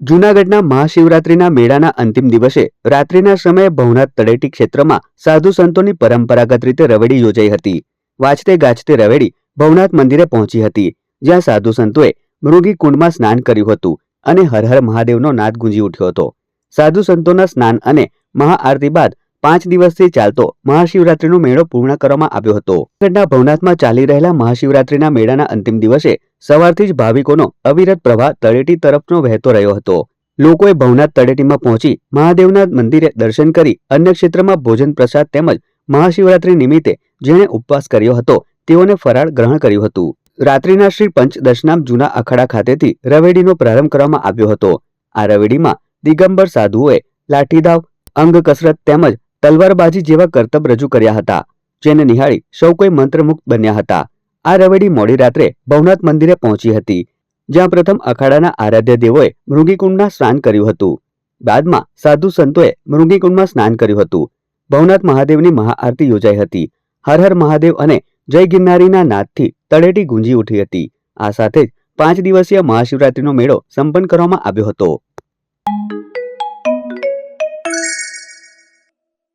જૂનાગઢના મહાશિવરાત્રિના મેળાના અંતિમ દિવસે રાત્રિના સમયે ભવનાથ તળેટી ક્ષેત્રમાં સાધુ સંતોની પરંપરાગત રીતે રવેડી યોજાઈ હતી. વાંચતે ગાજતે રવેડી ભવનાથ મંદિરે પહોંચી હતી, જ્યાં સાધુ સંતોએ મૃગી કુંડમાં સ્નાન કર્યું હતું અને હર હર મહાદેવનો નાદ ગુંજી ઉઠ્યો હતો. સાધુ સંતોના સ્નાન અને મહાઆરતી બાદ પાંચ દિવસથી ચાલતો મહાશિવરાત્રિનો મેળો પૂર્ણ કરવામાં આવ્યો હતો. જૂનાગઢના ભવનાથમાં ચાલી રહેલા મહાશિવરાત્રિના મેળાના અંતિમ દિવસે સવારથી જ ભાવિકોનો અવિરત પ્રવાહ તળેટી તરફનો વહેતો રહ્યો હતો. લોકોએ ભવનાથ તળેટીમાં પહોંચી મહાદેવના મંદિરે દર્શન કરી અન્ય ક્ષેત્રમાં ભોજન પ્રસાદ તેમજ મહાશિવરાત્રી નિમિત્તે જેણે ઉપવાસ કર્યો હતો, તેઓને ફરાળ ગ્રહણ કર્યું હતું. રાત્રિના શ્રી પંચદશનામ જૂના અખાડા ખાતેથી રવેડીનો પ્રારંભ કરવામાં આવ્યો હતો. આ રવેડીમાં દિગંબર સાધુઓએ લાઠીદાવ, અંગ કસરત તેમજ તલવારબાજી જેવા કરતબ રજૂ કર્યા હતા, જેને નિહાળી સૌ કોઈ મંત્રમુગ્ધ બન્યા હતા. આ રવેડી મોડી રાત્રે ભવનાથ મંદિરે પહોંચી હતી, જ્યાં પ્રથમ અખાડાના આરાધ્ય દેવોએ મૃગીકુંડમાં સ્નાન કર્યું હતું. બાદમાં સાધુ સંતોએ મૃગીકુંડમાં સ્નાન કર્યું હતું. ભવનાથ મહાદેવની મહાઆરતી યોજાઈ હતી. હર હર મહાદેવ અને જય ગિરનારીના નાદથી તળેટી ગુંજી ઉઠી હતી. આ સાથે જ પાંચ દિવસીય મહાશિવરાત્રિનો મેળો સંપન્ન કરવામાં આવ્યો હતો.